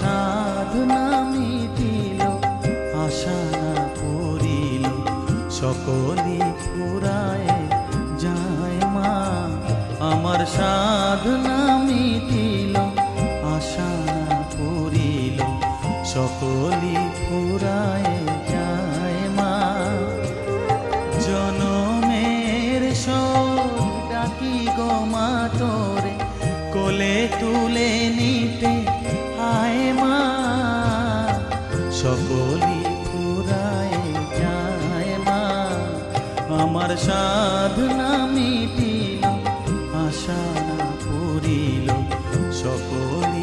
সাধনা মিটিল, আশা না করিল, সকলি যায় মা। আমার সাধনা মিটিল, আশা না করিল, সকলি ফুরায় যায় মা। জনমের শোক ডাকি গো মা তোরে কোলে তুলে নিতে। আয় মা সকলি পুরায় যায় মা। আমার সাধনা মিটিল, আশা পুরিল সকল